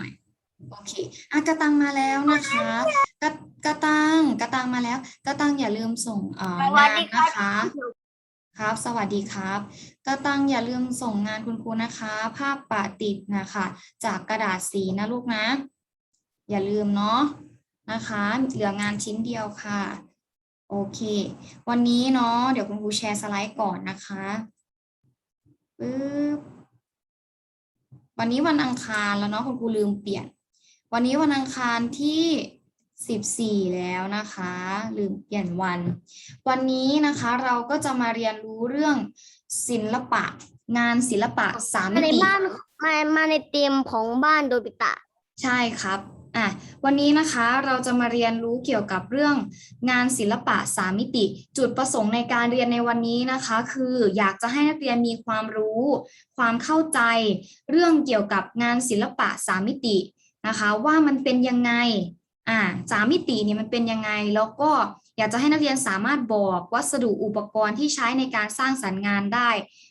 หน่อยโอเคอะกระตังมาแล้วนะคะกระกระตังกระตังมาแล้วกระตังอย่าลืมส่งเอ่องานนะคะ ครับ สวัสดีครับ กระตังอย่าลืมส่งงานคุณครูนะคะ ภาพปะติดนะคะ จากกระดาษสีนะลูกนะ อย่าลืมเนาะนะคะ เหลืองานชิ้นเดียวค่ะ โอเค วันนี้เนาะเดี๋ยวคุณครูแชร์สไลด์ก่อนนะคะปึ๊บ วันนี้วันอังคารแล้วเนาะคุณครูลืมเปลี่ยน วันนี้วันอังคารที่สิบสี่แล้วนะคะ ลืมเปลี่ยนวัน วันนี้นะคะเราก็จะมาเรียนรู้เรื่องศิลปะ งานศิลปะสามมิมาในติบ้านมามาในเตียมของบ้านโดบิตะ ใช่ครับ อะวันนี้นะคะเราจะมาเรียนรู้เกี่ยวกับเรื่องงานศิลปะสามมิติ จุดประสงค์ในการเรียนในวันนี้นะคะ คืออยากจะให้นักเรียนมีความรู้ ความเข้าใจ เรื่องเกี่ยวกับงานศิลปะสามมิตินะคะ ว่ามันเป็นยังไง อ่าสามมิติเนี่ยมันเป็นยังไง แล้วก็อยากจะให้นักเรียนสามารถบอกวัสดุอุปกรณ์ที่ใช้ในการสร้างสรรค์งานได้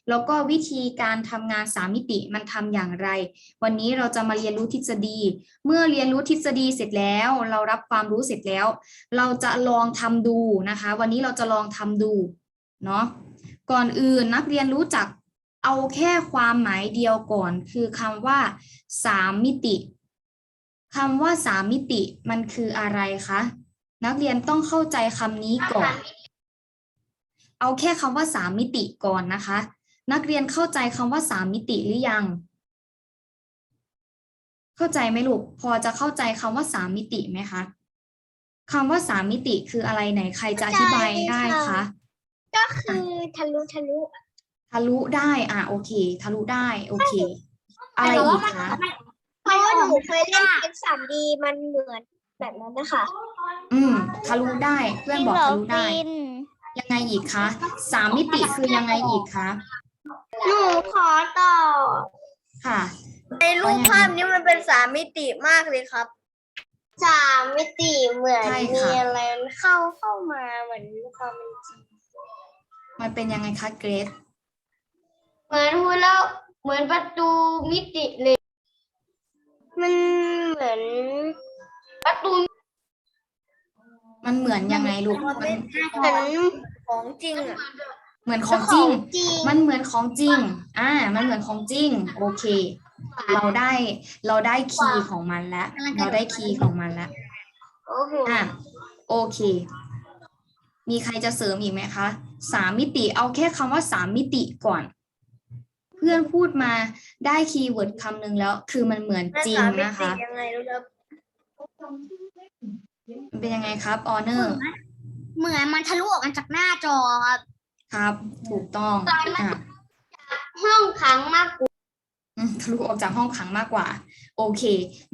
แล้วก็วิธีการทำงานสามมิติมันทำอย่างไร วันนี้เราจะมาเรียนรู้ทฤษฎี เมื่อเรียนรู้ทฤษฎีเสร็จแล้ว เรารับความรู้เสร็จแล้ว เราจะลองทำดูนะคะ วันนี้เราจะลองทำดูเนาะก่อนอื่นนักเรียนรู้จักเอาแค่ความหมายเดียวก่อน คือคำว่าสามมิติ คำว่าสามมิติมันคืออะไรคะนักเรียนต้องเข้าใจคำนี้ก่อน เอาแค่คำว่าสามมิติก่อนนะคะ นักเรียนเข้าใจคำว่าสามมิติหรือยัง เข้าใจไหมลูกพอจะเข้าใจคำว่าสามมิติไหมคะคำว่าสามมิติคืออะไรไหนใครจะอธิบายได้เข้าใจคะค่ะก็คือทะลุทะลุทะลุได้ อะโอเค ทะลุได้ โอเค อะไรอีกคะ เพราะว่าหนูเคยเล่นเกมสามดีมันเหมือนแบบนั้นนะคะอืมทะลุได้เพื่อนบอกทะลุได้ยังไงอีกคะสามมิติคือยังไงอีกคะหนูขอต่อค่ะ ในรูปภาพนี้มันเป็นสามมิติมากเลยครับสามมิติเหมือนใช่มีค่ะ อะไรเข้าเข้ามาเหมือนความเป็นจริงมันเป็นยังไงคะเกรซเหมือนพูดแล้วเหมือนประตูมิติเลย มันเหมือนประตูมันเหมือนยังไงลูกมันเหมือนของจริงอะเหมือนของจริงจริง มันเหมือนของจริง อ่า มันเหมือนของจริง โอเค เราได้ เราได้คีย์ของมันแล้ว เราได้คีย์ของมันแล้วโอ้โหอะโอเค มีใครจะเสริมอีกไหมคะ สามมิติ เอาแค่คำว่าสามมิติก่อนเพื่อนพูดมาได้คีย์เวิร์ดคำหนึ่งแล้ว คือมันเหมือนจริงนะคะยังไงรู้แล้วมันเป็นยังไงครับออเนอร์เหมือนมันทะลุออกมาจากหน้าจอครับครับถูกต้องอะห้องขังมากกว่าอืมทะลุออกจากห้องขังมากกว่า โอเค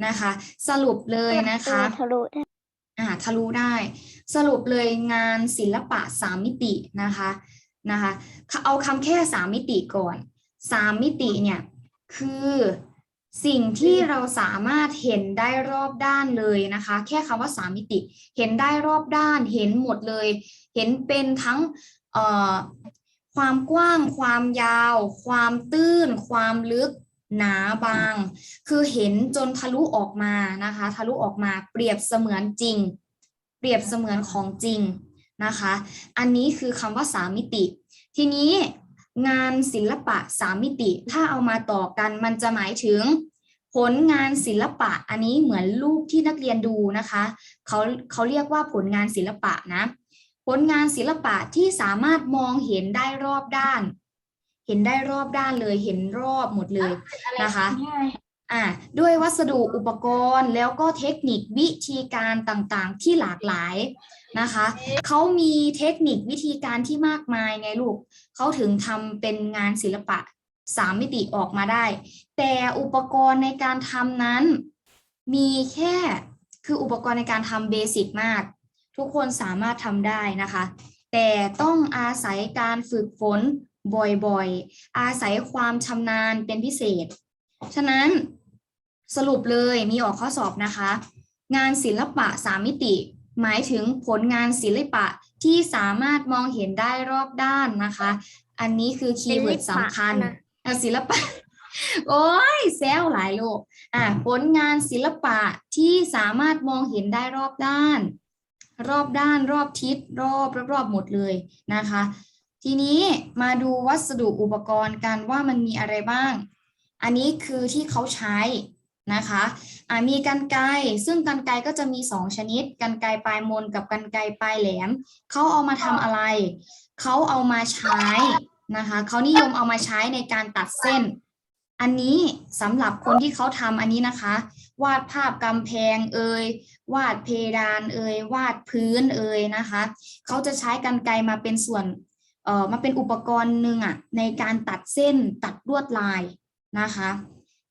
นะคะ สรุปเลยนะคะทะลุได้อ่าทะลุได้ สรุปเลยงานศิลปะสามมิตินะคะนะคะ เอาคำแค่สามมิติก่อน สามมิติเนี่ยคือสิ่งที่เราสามารถเห็นได้รอบด้านเลยนะคะ แค่คำว่าสามมิติ เห็นได้รอบด้านเห็นหมดเลย เห็นเป็นทั้งความกว้าง ความยาว ความตื้น ความลึกหนาบาง คือเห็นจนทะลุออกมานะคะ ทะลุออกมาเปรียบเสมือนจริง เปรียบเสมือนของจริงนะคะ อันนี้คือคำว่าสามมิติ ทีนี้ งานศิลปะสามมิติ ถ้าเอามาต่อกันมันจะหมายถึง ผลงานศิลปะอันนี้เหมือนรูปที่นักเรียนดูนะคะเขาเขาเรียกว่าผลงานศิลปะนะ ผลงานศิลปะที่สามารถมองเห็นได้รอบด้าน เห็นได้รอบด้านเลยเห็นรอบหมดเลยนะคะ อ่าด้วยวัสดุอุปกรณ์แล้วก็เทคนิควิธีการต่างๆ ที่หลากหลายนะคะเขามีเทคนิควิธีการที่มากมายไงลูกเขาถึงทำเป็นงานศิลปะสามมิติออกมาได้ แต่อุปกรณ์ในการทำนั้น มีแค่คืออุปกรณ์ในการทำเบสิกมาก ทุกคนสามารถทำได้นะคะ แต่ต้องอาศัยการฝึกฝนบ่อยๆ อาศัยความชำนาญเป็นพิเศษ ฉะนั้น สรุปเลยมีออกข้อสอบนะคะ งานศิลปะสามมิติ หมายถึงผลงานศิลปะที่สามารถมองเห็นได้รอบด้านนะคะ อันนี้คือคีย์เวิร์ดสำคัญนะอะศิลปะ โอ้ยแซวหลายโลกอะผลงานศิลปะที่สามารถมองเห็นได้รอบด้าน รอบด้านรอบทิศรอบรอบรอบหมดเลยนะคะ ทีนี้มาดูวัสดุอุปกรณ์กันว่ามันมีอะไรบ้าง อันนี้คือที่เขาใช้ นะคะอ่ามีกันไกรซึ่งกันไกรก็จะมีสองชนิด กันไกรปลายมนกับกันไกรปลายแหลมเขาเอามาทำอะไร เขาเอามาใช้นะคะเขานิยมเอามาใช้ในการตัดเส้น อันนี้สำหรับคนที่เขาทำอันนี้นะคะ วาดภาพกำแพงเอ่ยวาดเพดานเอ่ยวาดพื้นเอ่ยนะคะเขาจะใช้กันไกรมาเป็นส่วนเอ่อมาเป็นอุปกรณ์หนึ่งอะในการตัดเส้นตัดลวดลายนะคะ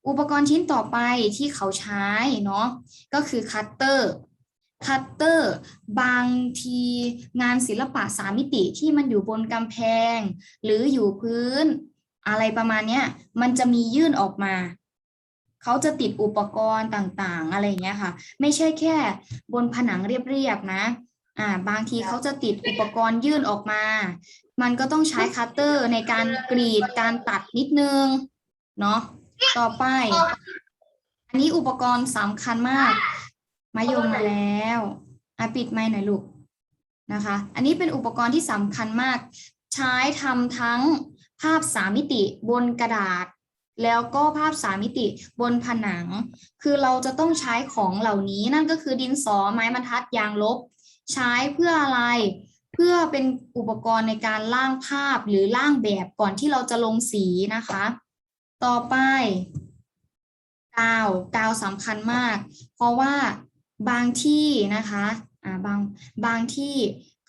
อุปกรณ์ชิ้นต่อไปที่เขาใช้เนาะก็คือคัตเตอร์คัตเตอร์บางทีงานศิลปะสามมิติที่มันอยู่บนกำแพง หรืออยู่พื้น อะไรประมาณเนี้ยมันจะมียื่นออกมา เขาจะติดอุปกรณ์ต่างๆ อะไรเงี้ยค่ะ ไม่ใช่แค่บนผนังเรียบๆนะอ่าบางทีเขาจะติดอุปกรณ์ยื่นออกมา มันก็ต้องใช้คัตเตอร์ในการกรีดการตัดนิดนึงเนาะ ต่อไป อันนี้อุปกรณ์สำคัญมากมายงมาแล้วอะปิดไมค์หน่อยลูกนะคะ อันนี้เป็นอุปกรณ์ที่สำคัญมาก ใช้ทำทั้งภาพสามมิติบนกระดาษ แล้วก็ภาพสามมิติบนผนัง คือเราจะต้องใช้ของเหล่านี้นั่นก็คือดินสอไม้บรรทัดยางลบ ใช้เพื่ออะไร เพื่อเป็นอุปกรณ์ในการร่างภาพหรือร่างแบบก่อนที่เราจะลงสีนะคะ ต่อไปกาวกาวสำคัญมาก เพราะว่าบางที่นะคะอ่าบางบางที่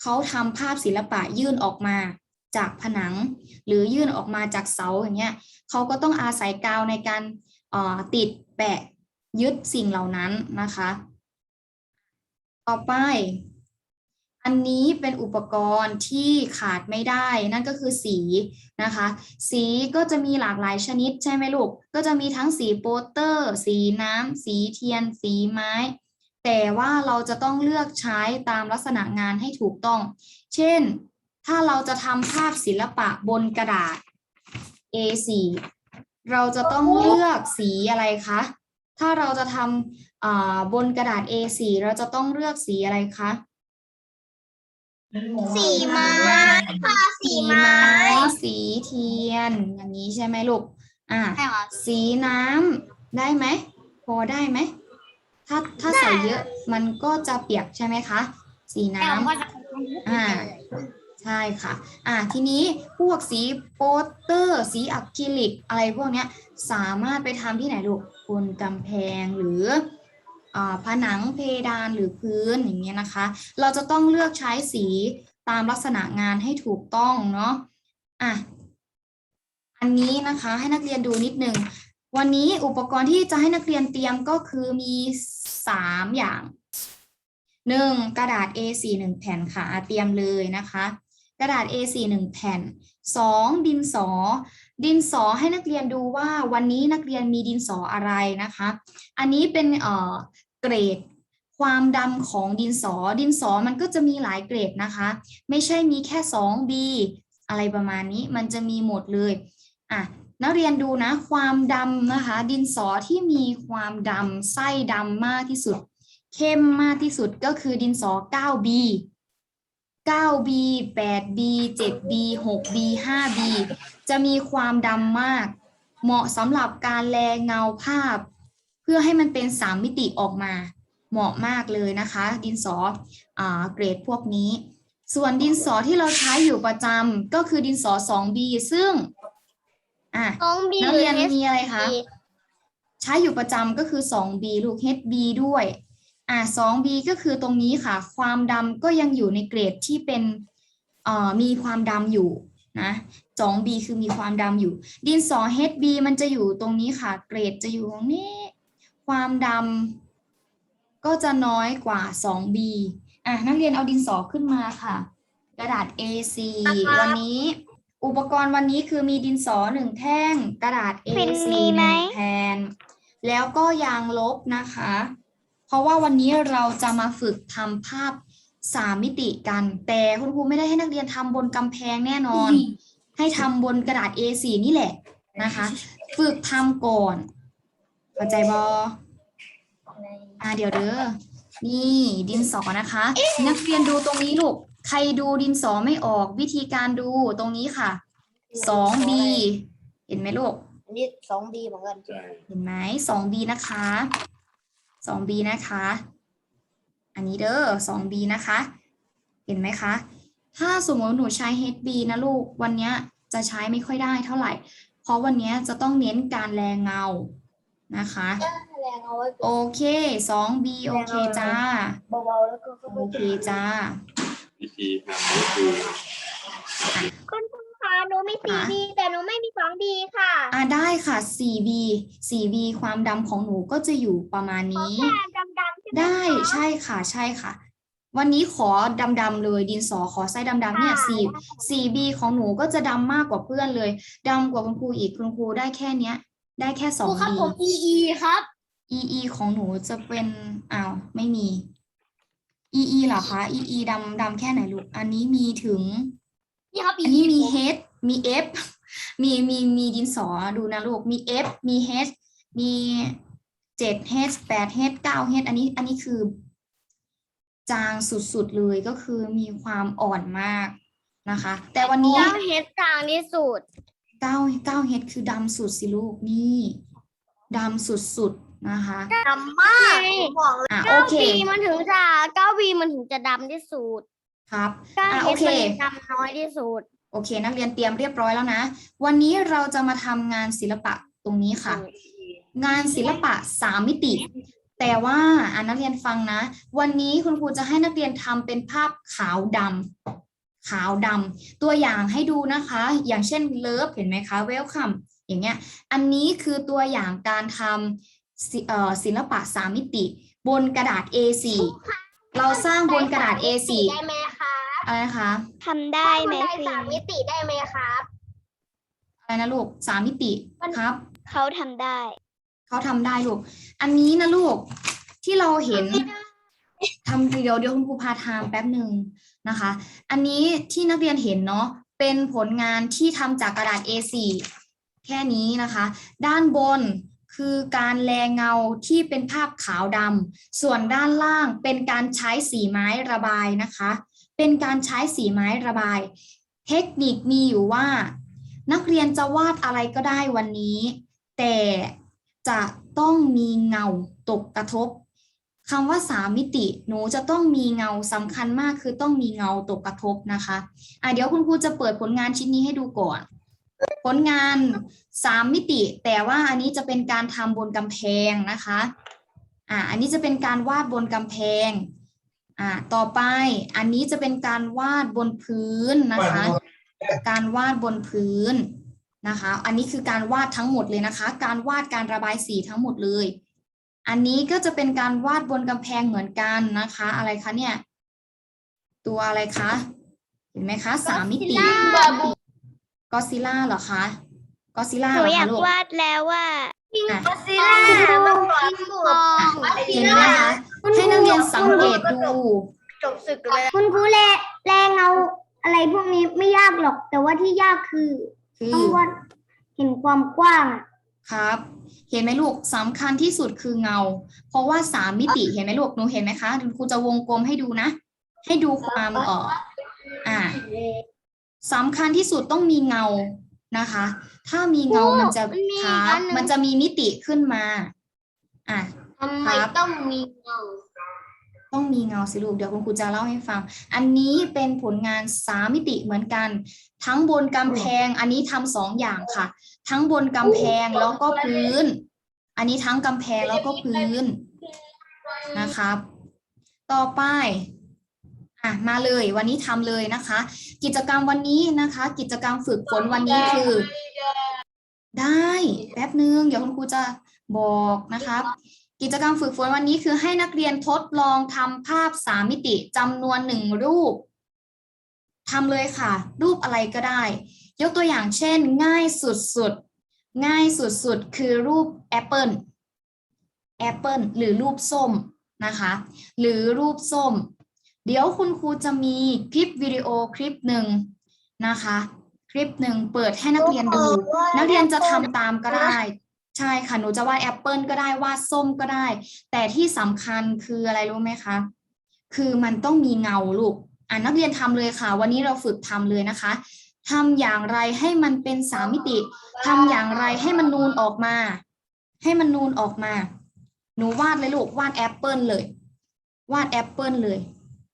เขาทำภาพศิลปะยื่นออกมาจากผนัง หรือยื่นออกมาจากเสาอย่างเงี้ยเขาก็ต้องอาศัยกาวในการออติดแปะยึดสิ่งเหล่านั้นนะคะ ต่อไป อันนี้เป็นอุปกรณ์ที่ขาดไม่ได้ นั่นก็คือสีนะคะ สีก็จะมีหลากหลายชนิดใช่ไหมลูก ก็จะมีทั้งสีโปสเตอร์ สีน้ำ สีเทียน สีไม้ แต่ว่าเราจะต้องเลือกใช้ตามลักษณะงานให้ถูกต้อง เช่น ถ้าเราจะทำภาพศิลปะบนกระดาษ A4 เราจะต้องเลือกสีอะไรคะ ถ้าเราจะทำอ่าบนกระดาษ A4 เราจะต้องเลือกสีอะไรคะ สีไม้ค่ะสีไม้สีเทียน อย่างนี้ใช่ไหมลูก อ่า ใช่ค่ะ สีน้ำได้ไหม พอได้ไหม ถ้าถ้าใส่เยอะมันก็จะเปียกใช่ไหมคะ สีน้ำอ่า ใช่ค่ะ อ่า ทีนี้พวกสีโปสเตอร์ สีอะคริลิก อะไรพวกเนี้ย สามารถไปทำที่ไหนลูกบนกำแพงหรืออ่า ผนังเพดานหรือพื้นอย่างเงี้ยนะคะ เราจะต้องเลือกใช้สีตามลักษณะงานให้ถูกต้องเนาะอะอันนี้นะคะให้นักเรียนดูนิดนึงวันนี้อุปกรณ์ที่จะให้นักเรียนเตรียมก็คือมีสามอย่างหนึ่งกระดาษ A4 หนึ่งแผ่นค่ะอะเตรียมเลยนะคะ กระดาษ A4 หนึ่งแผ่นสองดินสอ ดินสอให้นักเรียนดูว่าวันนี้นักเรียนมีดินสออะไรนะคะ อันนี้เป็นเอ่อเกรดความดำของดินสอ ดินสอมันก็จะมีหลายเกรดนะคะ ไม่ใช่มีแค่ 2B อะไรประมาณนี้ มันจะมีหมดเลยอะนักเรียนดูนะความดำนะคะ ดินสอที่มีความดำไส้ดำมากที่สุด เข้มมากที่สุดก็คือดินสอ 9B 9B 8B 7B 6B 5B จะมีความดำมาก เหมาะสำหรับการแลเงาภาพ เพื่อให้มันเป็นสามมิติออกมา เหมาะมากเลยนะคะ ดินสออาเกรดพวกนี้ ส่วนดินสอที่เราใช้อยู่ประจำก็คือดินสอ 2B ซึ่งอะต้องบีนักเรียนมีอะไรคะ ใช้อยู่ประจำก็คือ 2B ลูก HB ด้วย อ่า 2B ก็คือตรงนี้ค่ะ ความดำก็ยังอยู่ในเกรดที่เป็นเอ่อมีความดำอยู่นะ 2B คือมีความดำอยู่ ดินสอ HB มันจะอยู่ตรงนี้ค่ะ เกรดจะอยู่ตรงนี้ ความดำก็จะน้อยกว่า 2B อะนักเรียนเอาดินสอขึ้นมาค่ะ กระดาษ A4 วันนี้ อุปกรณ์วันนี้คือมีดินสอหนึ่งแท่ง กระดาษ A4 หนึ่งแผ่นแล้วก็ยางลบนะคะ เพราะว่าวันนี้เราจะมาฝึกทำภาพสามมิติกัน แต่คุณครูไม่ได้ให้นักเรียนทำบนกำแพงแน่นอน ให้ทำบนกระดาษ A4 นี่แหละนะคะ ฝึกทำก่อนเข้าใจบออ่าเดี๋ยวเด้อนี่ดินสอนะคะ นักเรียนดูตรงนี้ลูก ใครดูดินสอไม่ออกวิธีการดูตรงนี้ค่ะ 2B เห็นไหมลูก อันนี้สองบีเหมือนกันใช่เห็นไหม 2B นะคะ 2B นะคะ อันนี้เด้อ 2B นะคะ เห็นไหมคะ ถ้าสมมติหนูใช้ HB นะลูก วันเนี้ยจะใช้ไม่ค่อยได้เท่าไหร่ เพราะวันเนี้ยจะต้องเน้นการแรงเงา นะคะแรงเอาไว้โอเค 2B โอเคจ้า เบาๆแล้วก็ค่อยๆโอเคจ้าวิธีทำก็คือคุณครูคะ หนูมีสี่ค่ะบีแต่หนูไม่มีสองบีค่ะ อ่าได้ค่ะ 4B 4B ความดำของหนูก็จะอยู่ประมาณนี้ ดำๆใช่ไหมได้ใช่ค่ะใช่ค่ะ วันนี้ขอดำๆเลยดินสอขอไส้ดำๆเนี่ยสี่สี่บีของหนูก็จะดำมากกว่าเพื่อนเลยดำกว่าคุณครูอีกคุณครูได้แค่เนี้ย ได้แค่สคอรูงครับบี ผม E E ครับอีอีของหนูจะเป็นอ้าวไม่มีอีอีเหรอคะอีอีดำดำแค่ไหนลูก อันนี้มีถึง นี่ครับอันนี้มี H มี F มีมีมีดินสอดูนะลูกมี F มี H มีเจ็ด H แปด H เก้า H อันนี้อันนี้คือ จางสุดๆเลยก็คือมีความอ่อนมากนะคะ แต่วันนี้เก้าเฮดกลางที่สุดเก้าเก้า H คือดำสุดสิลูกนี่ดำสุดๆนะคะดำมากบอกเลยอะโอเก้าเค บีมันถึงจะเก้าบีมันถึงจะดำที่สุด ครับเก้าอะเฮโอดเคมันดำน้อยที่สุด โอเค นักเรียนเตรียมเรียบร้อยแล้วนะ วันนี้เราจะมาทำงานศิลปะตรงนี้ค่ะ งานศิลปะสามมิติ แต่ว่าอ่านักเรียนฟังนะ วันนี้คุณครูจะให้นักเรียนทำเป็นภาพขาวดำขาวดำตัวอย่างให้ดูนะคะ อย่างเช่นเลิฟเห็นไหมคะเวลคัมอย่างเงี้ย อันนี้คือตัวอย่างการทำศิเอ่อศิลปะสามมิติ บนกระดาษ A4 เราสร้างบนกระดาษ A4 ได้ไหมคะ อะไรนะคะทำได้ไหมสามมิติได้ไหมครับ อะไรนะลูกสามมิติครับ เขาทำได้ เขาทำได้ลูก อันนี้นะลูกที่เราเห็นทำเดี๋ยวเดี๋ยวคุณครูพาทางแป๊บหนึ่งนะคะ อันนี้ที่นักเรียนเห็นเนาะเป็นผลงานที่ทำจากกระดาษ A4 แค่นี้นะคะ ด้านบนคือการแลเงาที่เป็นภาพขาวดำส่วนด้านล่างเป็นการใช้สีไม้ระบายนะคะ เป็นการใช้สีไม้ระบาย เทคนิคมีอยู่ว่า นักเรียนจะวาดอะไรก็ได้วันนี้ แต่จะต้องมีเงาตกกระทบคำว่าสามมิติหนูจะต้องมีเงาสำคัญมากคือต้องมีเงาตกกระทบนะคะอะเดี๋ยวคุณครูจะเปิดผลงานชิ้นนี้ให้ดูก่อน ผลงานสามมิติ แต่ว่าอันนี้จะเป็นการทำบนกำแพงนะคะอะอันนี้จะเป็นการวาดบนกำแพง อะต่อไปอันนี้จะเป็นการวาดบนพื้นนะคะ การวาดบนพื้นนะคะ อันนี้คือการวาดทั้งหมดเลยนะคะ การวาดการระบายสีทั้งหมดเลย อันนี้ก็จะเป็นการวาดบนกำแพงเหมือนกันนะคะ อะไรคะเนี่ย ตัวอะไรคะเห็นไหมคะสามมิติก็ซิล่าเหรอคะก็ซิล่าหเหนูรออยาคะกลูกวาดแล้วว่าอะก็ซิล่ามันขอสุดเห็นไหมคะ ให้นักเรียนสังเกตดู จบศึกเลยคุณครูแลแรงเงาอะไรพวกนี้ไม่ยากหรอก แต่ว่าที่ยากคือคือต้องวาดเห็นความกว้างอะครับ เห็นไหมลูกสำคัญที่สุดคือเงา เพราะว่าสามมิติเห็นไหมลูกหนูเห็นไหมคะครูจะวงกลมให้ดูนะ ให้ดูความเอออ่าสำคัญที่สุดต้องมีเงานะคะ ถ้ามีเงามันจะครับมันจะมีมิติขึ้นมา อะ ทำไมครับต้องมีเงาต้องมีเงาสิลูกเดี๋ยวคุณครูจะเล่าให้ฟัง อันนี้เป็นผลงานสามมิติเหมือนกัน ทั้งบนกำแพงอันนี้ทำสองอย่างค่ะ ทั้งบนกำแพงแล้วก็พื้น อันนี้ทั้งกำแพงแล้วก็พื้นนะครับ ต่อไปอะมาเลยวันนี้ทำเลยนะคะ กิจกรรมวันนี้นะคะ กิจกรรมฝึกฝนวันนี้คือ ได้แป๊บนึงเดี๋ยวคุณครูจะบอกนะครับ กิจกรรมฝึกฝนวันนี้คือให้นักเรียนทดลองทำภาพสามมิติจำนวนหนึ่งรูปทำเลยค่ะ รูปอะไรก็ได้ ยกตัวอย่างเช่น ง่ายสุดๆ ง่ายสุดๆ คือรูปแอปเปิลแอปเปิลหรือรูปส้มนะคะ หรือรูปส้ม เดี๋ยวคุณครูจะมีคลิปวิดีโอคลิปหนึ่งนะคะ คลิปหนึ่งเปิดให้นักเรียนดู นักเรียนจะทำตามก็ได้ ใช่ค่ะหนูจะวาดแอปเปิลก็ได้วาดส้มก็ได้ แต่ที่สำคัญคืออะไรรู้ไหมคะคือมันต้องมีเงาลูกอ่านักเรียนทำเลยค่ะ วันนี้เราฝึกทำเลยนะคะทำอย่างไรให้มันเป็นสามมิติทำอย่างไรให้มันนูนออกมา ให้มันนูนออกมา หนูวาดเลยลูกวาดแอปเปิลเลย วาดแอปเปิลเลย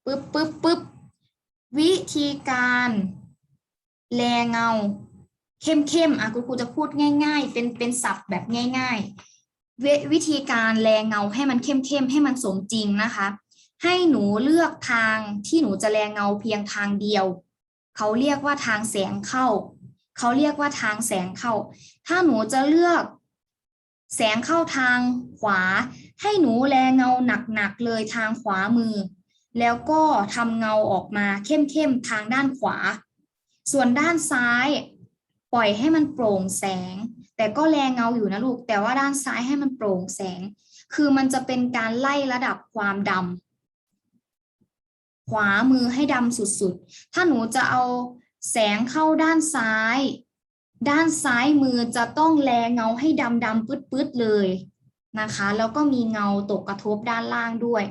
ปึ๊บปึ๊บปึ๊บวิธีการ แลเงา เข้มเข้มอะคุณครูจะพูดง่าย ๆ เป็นเป็นศัพท์แบบง่ายๆเววิธีการแลเงาให้มันเข้มเข้มให้มันสมจริงนะคะ ให้หนูเลือกทางที่หนูจะแลเงาเพียงทางเดียว เขาเรียกว่าทางแสงเข้า เขาเรียกว่าทางแสงเข้า ถ้าหนูจะเลือก แสงเข้าทางขวา ให้หนูแลเงาหนักๆเลยทางขวามือ แล้วก็ทำเงาออกมาเข้มๆทางด้านขวา ส่วนด้านซ้าย ปล่อยให้มันโปร่งแสง แต่ก็แลเงาอยู่นะลูก แต่ว่าด้านซ้ายให้มันโปร่งแสง คือมันจะเป็นการไล่ระดับความดำขวามือให้ดำสุดๆ ถ้าหนูจะเอาแสงเข้าด้านซ้าย ด้านซ้ายมือจะต้องแลเงาให้ดำดำปื๊ดๆเลยนะคะ แล้วก็มีเงาตกกระทบด้านล่างด้วย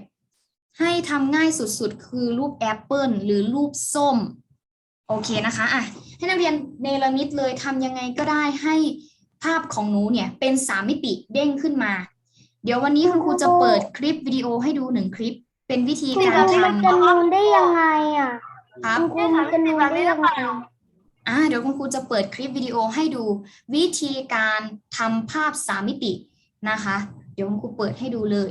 ให้ทำง่ายสุดๆ คือรูปแอปเปิลหรือรูปส้ม โอเคนะคะอะ ให้นักเรียนเนรมิตเลยทำยังไงก็ได้ให้ภาพของหนูเนี่ยเป็นสามมิติเด้งขึ้นมา เดี๋ยววันนี้คุณครูจะเปิดคลิปวิดีโอให้ดูหนึ่งคลิป เป็นวิธีคุณการครูทมันจะนูนได้ยังไงอะำครับคุณครูมันจะนูนได้ยังไงอ่าเดี๋ยวคุณครูจะเปิดคลิปวิดีโอให้ดูวิธีการทำภาพสามมิตินะคะ เดี๋ยวคุณครูเปิดให้ดูเลย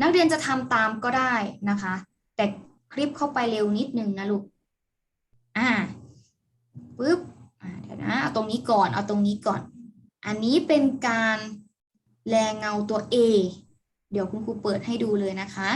นักเรียนจะทำตามก็ได้นะคะ แต่คลิปเข้าไปเร็วนิดนึงนะลูกอ่า ปึ๊บเดี๋ยวนะเอาตรงนี้ก่อนเอาตรงนี้ก่อน อันนี้เป็นการแลเงาตัว A เดี๋ยวคุณครูเปิดให้ดูเลยนะคะ